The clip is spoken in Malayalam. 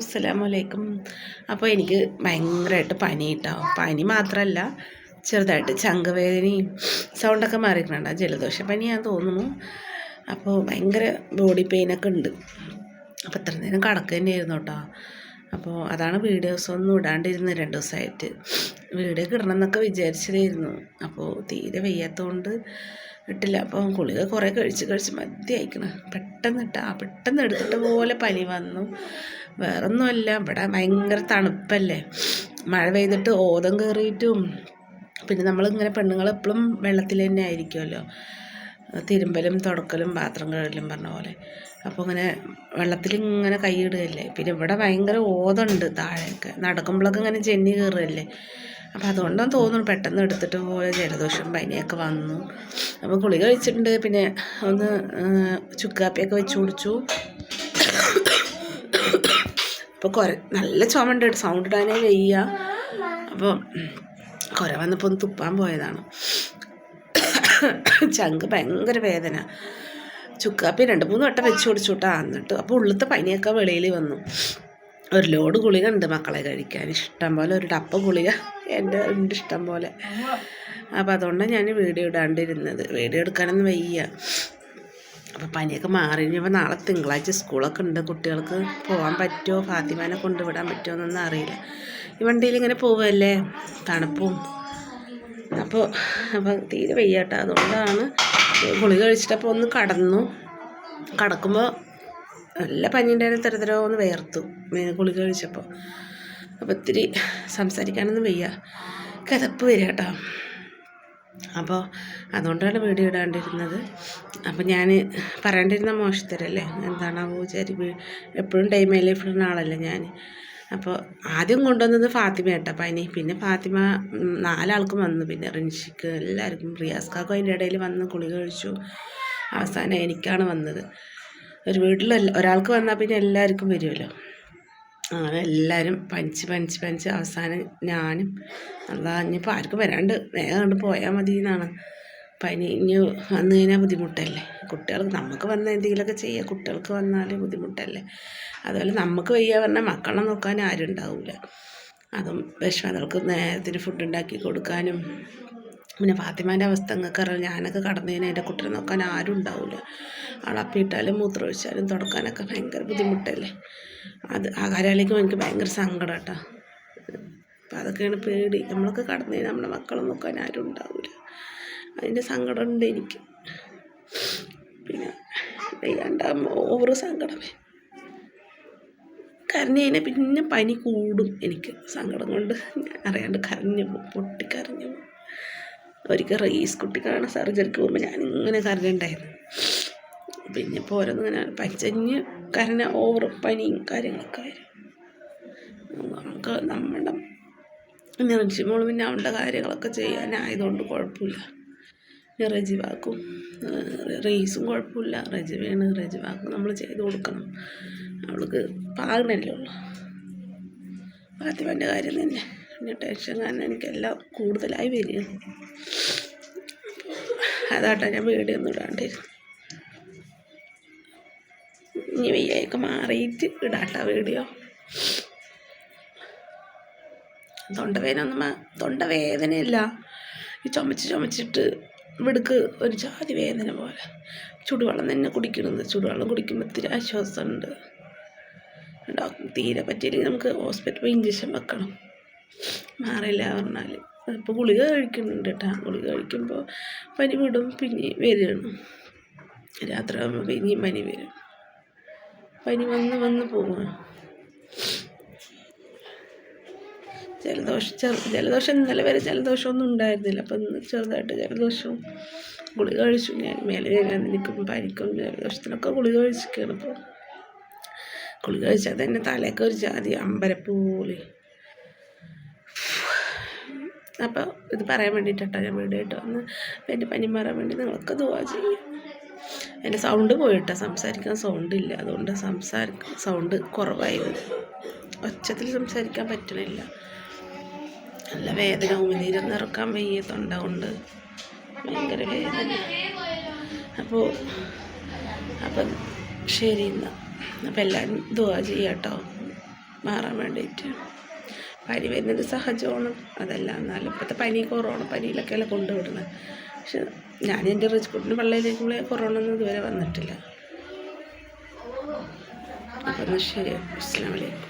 അസ്സലാമലൈക്കും. അപ്പോൾ എനിക്ക് ഭയങ്കരമായിട്ട് പനി കേട്ടോ പനി മാത്രമല്ല ചെറുതായിട്ട് ചങ്കവേദനയും സൗണ്ടൊക്കെ മാറിയിട്ടുണ്ട്. ജലദോഷ പനിയാന്ന് തോന്നുന്നു. അപ്പോൾ ഭയങ്കര ബോഡി പെയിനൊക്കെ ഉണ്ട്. അപ്പോൾ ഇത്ര നേരം കടക്ക് തന്നെയായിരുന്നു കേട്ടോ. അപ്പോൾ അതാണ് വീഡിയോസ് ഒന്നും ഇടാണ്ടിരുന്നത് രണ്ട് ദിവസമായിട്ട് വീഡിയോ കിടണം എന്നൊക്കെ വിചാരിച്ചതായിരുന്നു. അപ്പോൾ തീരെ വയ്യാത്തതുകൊണ്ട് ഇട്ടില്ല. അപ്പോൾ ഗുളിക കുറേ കഴിച്ച് കഴിച്ച് മദ്യമായിക്കണ്. പെട്ടെന്ന് ഇട്ടാ പെട്ടെന്ന് എടുത്തിട്ട് പോലെ പനി വന്നു. വേറൊന്നുമല്ല ഇവിടെ ഭയങ്കര തണുപ്പല്ലേ. മഴ പെയ്തിട്ട് ഓതം കയറിയിട്ടും പിന്നെ നമ്മളിങ്ങനെ പെണ്ണുങ്ങൾ എപ്പോഴും വെള്ളത്തിൽ തന്നെ ആയിരിക്കുമല്ലോ. തിരുമ്പലും തുടക്കലും പാത്രം കഴുകലും പറഞ്ഞ പോലെ. അപ്പോൾ ഇങ്ങനെ വെള്ളത്തിൽ ഇങ്ങനെ കൈയിടുകയല്ലേ. പിന്നെ ഇവിടെ ഭയങ്കര ഓതുണ്ട് താഴെയൊക്കെ. നടക്കുമ്പോഴൊക്കെ ഇങ്ങനെ ചെന്നി കയറുകയല്ലേ. അപ്പോൾ അതുകൊണ്ടാണ് തോന്നുന്നു പെട്ടെന്ന് എടുത്തിട്ട് പോലെ ജലദോഷം പനിയൊക്കെ വന്നു. അപ്പോൾ ഗുളിക കഴിച്ചിട്ടുണ്ട്. പിന്നെ ഒന്ന് ചുക്കാപ്പിയൊക്കെ വെച്ച് കുടിച്ചു. അപ്പോൾ കുര നല്ല ചുമണ്ട് സൗണ്ട് ഇടാനേ വയ്യ. അപ്പോൾ കുര വന്നപ്പോൾ ഒന്ന് തുപ്പാൻ പോയതാണ്. ചങ്ക് ഭയങ്കര വേദന. ചുക്കാപ്പി രണ്ട് മൂന്ന് വട്ടം വെച്ച് കുടിച്ചു കേട്ടോ. എന്നിട്ട് അപ്പോൾ ഉള്ളത്തെ പനിയൊക്കെ വെളിയിൽ വന്നു. ഒരു ലോഡ് ഗുളിക ഉണ്ട് മക്കളെ കഴിക്കാൻ. ഇഷ്ടം പോലെ ഒരു ടപ്പ് ഗുളിക എന്റെ ഉണ്ട് ഇഷ്ടം പോലെ. അപ്പോൾ അതുകൊണ്ടാണ് ഞാൻ വീഡിയോ ഇടാണ്ടിരുന്നത്. വീഡിയോ എടുക്കാനൊന്നും വയ്യ. അപ്പോൾ പനിയൊക്കെ മാറി ഇനിയിപ്പോൾ നാളെ തിങ്കളാഴ്ച സ്കൂളൊക്കെ ഉണ്ട്. കുട്ടികൾക്ക് പോകാൻ പറ്റുമോ? ഫാത്തിമാനെ കൊണ്ടുവിടാൻ പറ്റുമോ എന്നൊന്നും അറിയില്ല. ഈ വണ്ടിയിൽ ഇങ്ങനെ പോവുമല്ലേ തണുപ്പും. അപ്പോൾ അപ്പോൾ തീരെ വയ്യാട്ടോ. അതുകൊണ്ടാണ് ഗുളിക കഴിച്ചിട്ടപ്പോൾ ഒന്ന് കടന്നു. കടക്കുമ്പോൾ നല്ല പനീന്റെ തരതരോ ഒന്ന് വേർത്തു ഗുളിക കഴിച്ചപ്പോൾ അപ്പോൾ ഇത്തിരി സംസാരിക്കാനൊന്നും വയ്യ. കിതപ്പ് വരിക കേട്ടോ. അപ്പോൾ അതുകൊണ്ടാണ് വീഡിയോ ഇടാണ്ടിരുന്നത്. അപ്പോൾ ഞാൻ പറയേണ്ടിരുന്ന മോശത്തരല്ലേ? എന്താണാവോ വിചാരി എപ്പോഴും ടൈം ലൈഫിലുള്ള ആളല്ലേ ഞാൻ അപ്പോൾ ആദ്യം കൊണ്ടുവന്നത് ഫാത്തിമ കേട്ടോ പനി. പിന്നെ ഫാത്തിമ നാലാൾക്കും വന്നു. പിന്നെ റിൻഷിക്ക് എല്ലാവർക്കും. റിയാസ്കാക്കും അതിന്റെ ഇടയിൽ വന്ന് കുളി കഴിച്ചു. അവസാനം എനിക്കാണ് വന്നത്. ഒരു വീട്ടിൽ ഒരാൾക്ക് വന്നാൽ പിന്നെ എല്ലാവർക്കും വരുമല്ലോ അങ്ങനെ എല്ലാവരും പനിച്ച് പനിച്ച് അവസാനം ഞാനും അതാ ഇനിയിപ്പോൾ ആർക്കും വരാണ്ട് വേഗം കണ്ട് പോയാൽ മതി എന്നാണ് പനി ഇനി വന്നു കഴിഞ്ഞാൽ ബുദ്ധിമുട്ടല്ലേ? കുട്ടികൾക്ക് നമുക്ക് വന്ന എന്തെങ്കിലുമൊക്കെ ചെയ്യുക കുട്ടികൾക്ക് വന്നാൽ ബുദ്ധിമുട്ടല്ലേ? അതുപോലെ നമുക്ക് വയ്യ പറഞ്ഞാൽ മക്കളെ നോക്കാൻ ആരും ഉണ്ടാവില്ല അതും വിഷമതകൾക്ക് നേരത്തിന് ഫുഡ് ഉണ്ടാക്കി കൊടുക്കാനും പിന്നെ ഫാത്തിമേന്റെ അവസ്ഥ നിങ്ങൾക്ക് അറിയാം ഞാനൊക്കെ കടന്നു എന്റെ കുട്ടിയെ നോക്കാൻ ആരും ഉണ്ടാവില്ല ആളപ്പിയിട്ടാലും മൂത്രമൊഴിച്ചാലും തുടക്കാനൊക്കെ ഭയങ്കര ബുദ്ധിമുട്ടല്ലേ? അത് ആ കാര്യമായിരിക്കും എനിക്ക് ഭയങ്കര സങ്കടം കേട്ടോ. അപ്പം അതൊക്കെയാണ് പേടി. നമ്മളൊക്കെ കടന്നു കഴിഞ്ഞാൽ നമ്മുടെ മക്കളെ നോക്കാൻ ആരും ഉണ്ടാവില്ല അതിന്റെ സങ്കടമുണ്ട് എനിക്ക്. പിന്നെ ഓവർ സങ്കടമേ കരഞ്ഞു കഴിഞ്ഞാൽ പിന്നെ പനി കൂടും എനിക്ക് സങ്കടം കൊണ്ട്. അറിയാണ്ട് കരഞ്ഞു പോകും. പൊട്ടിക്കരഞ്ഞു പോകും. ഒരിക്കൽ റീസ് കുട്ടിക്കാണ് സർജറിക്ക് പോകുമ്പോൾ ഞാൻ ഇങ്ങനെ കരഞ്ഞിട്ടുണ്ടായിരുന്നു പിന്നെ ഇപ്പോൾ ഓരോന്നിങ്ങനെ പച്ചഞ്ഞ് കരഞ്ഞ ഓവർ പനിയും കാര്യങ്ങളൊക്കെ വരും. നമുക്ക് നമ്മുടെ നിറഞ്ചി മോൾ പിന്നെ അവളുടെ കാര്യങ്ങളൊക്കെ ചെയ്യാനായതുകൊണ്ട് കുഴപ്പമില്ല റജിവാക്കും റേസും കുഴപ്പമില്ല റജിവയാണ് റജിവാക്കും നമ്മൾ ചെയ്ത് കൊടുക്കണം. അവൾക്ക് പാകണല്ലേ ഉള്ളു. ഫാത്തിമന്റെ കാര്യം തന്നെ. പിന്നെ ടെൻഷൻ കാരണം എനിക്കെല്ലാം കൂടുതലായി വരികയാണ് അതാട്ടോ ഞാൻ വീഡിയോ ഒന്നും ഇടാണ്ടിരുന്നു ഇനി വയ്യായിക്ക് മാറിയിട്ട് ഇടാട്ടോ വീഡിയോ. തൊണ്ടവേദന ഒന്നും തൊണ്ടവേദനയില്ല. ഈ ചുമച്ച് ചുമച്ചിട്ട് ഇവിടേക്ക് ഒരു ജാതി വേദന പോലെ. ചുടുവെള്ളം തന്നെ കുടിക്കണത്. ചുടുവെള്ളം കുടിക്കുമ്പോൾ ഇത്തിരി ആശ്വാസമുണ്ട്. ഡോക്ടർ തീരെ പറ്റിയില്ലെങ്കിൽ നമുക്ക് ഹോസ്പിറ്റലിൽ പോയി ഇഞ്ചക്ഷൻ വെക്കണം. മാറില്ല പറഞ്ഞാൽ ഇപ്പോൾ ഗുളിക കഴിക്കുന്നുണ്ട് കേട്ടോ. ഗുളിക കഴിക്കുമ്പോൾ പനി വിടും പിന്നെ വരികയാണ് രാത്രി ആകുമ്പോൾ പിന്നെയും പനി വരും. പനി വന്ന് വന്ന് പോവുകയാണ് ജലദോഷം ചെറു ജലദോഷം ഇന്നലെ വരെ ജലദോഷമൊന്നും ഉണ്ടായിരുന്നില്ല. അപ്പം ഇന്ന് ചെറുതായിട്ട് ജലദോഷവും ഗുളിക കഴിച്ചു. ഞാൻ മേലെ വേദനിക്കും പനിക്കും ജലദോഷത്തിനൊക്കെ ഗുളിക കഴിച്ചിരിക്കുകയാണ് ഇപ്പോൾ ഗുളിക കഴിച്ചാൽ തന്നെ തലയൊക്കെ ഒരു ജാതി അമ്പരപ്പ് പോലെ. അപ്പോൾ ഇത് പറയാൻ വേണ്ടിയിട്ടാണ് ഞാൻ വീഡിയോ വന്ന് എന്റെ പനി മാറാൻ വേണ്ടി നിങ്ങൾക്ക് ദുവാ ചെയ്യും എന്റെ സൗണ്ട് പോയിട്ടാ സംസാരിക്കാൻ സൗണ്ട് ഇല്ല. അതുകൊണ്ട് സംസാരിക്കാൻ സൗണ്ട് കുറവായിരുന്നു ഒച്ചത്തിൽ സംസാരിക്കാൻ പറ്റണില്ല. നല്ല വേദന ഉമിനീരം നിറക്കാൻ വയ്യ തൊണ്ട കൊണ്ട് ഭയങ്കര വേദന. അപ്പോൾ അപ്പം ശരി എന്നാൽ അപ്പം എല്ലാവരും ദുവാ ചെയ്യാം കേട്ടോ മാറാൻ വേണ്ടിയിട്ട്. പനി വരുന്നത് സഹജമാണ് അതല്ല എന്നാലും ഇപ്പോഴത്തെ പനി കൊറോണ പനിയിലൊക്കെയല്ലേ കൊണ്ടുവിടുന്നത് പക്ഷെ ഞാൻ എന്റെ റിച്ച് കുട്ടിന് പള്ളിയിലേക്ക് കൊറോണ ഒന്നും ഇതുവരെ വന്നിട്ടില്ല. അപ്പം ശരി അസ്സാം വലൈക്കും